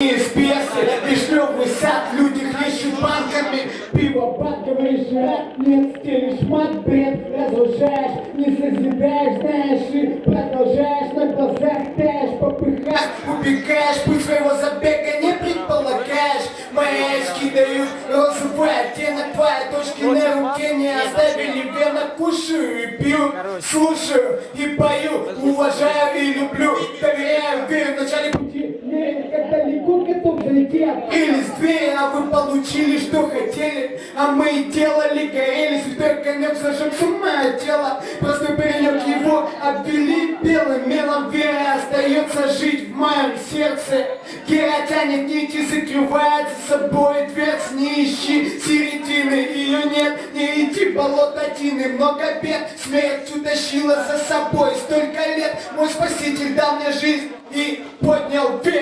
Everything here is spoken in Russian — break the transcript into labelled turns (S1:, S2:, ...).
S1: из пьесы Вишневый сад, люди хлещут банками. Пиво, бат, говоришь, рад, нет, стелишь мат, бред Разрушаешь, не созидаешь, знаешь И продолжаешь на глазах таяшь Попыхаешь, убегаешь, путь своего забега не предполагаешь. Мои очки дают розовый оттенок Твои точки на руке не оставили вена Кушаю и пью, слушаю и пою Уважаю и люблю, доверяю, верю Или с двери, а вы получили, что хотели. А мы делали, горели Святой конек зажег с ума тело Простой паренек его обвели белым мелом. Вера остается жить в моем сердце. Гера тянет нити, закрывает за собой дверц. Не ищи середины, ее нет. Не иди болото тины, много бед. Смерть утащила за собой столько лет. Мой спаситель дал мне жизнь и поднял вверх.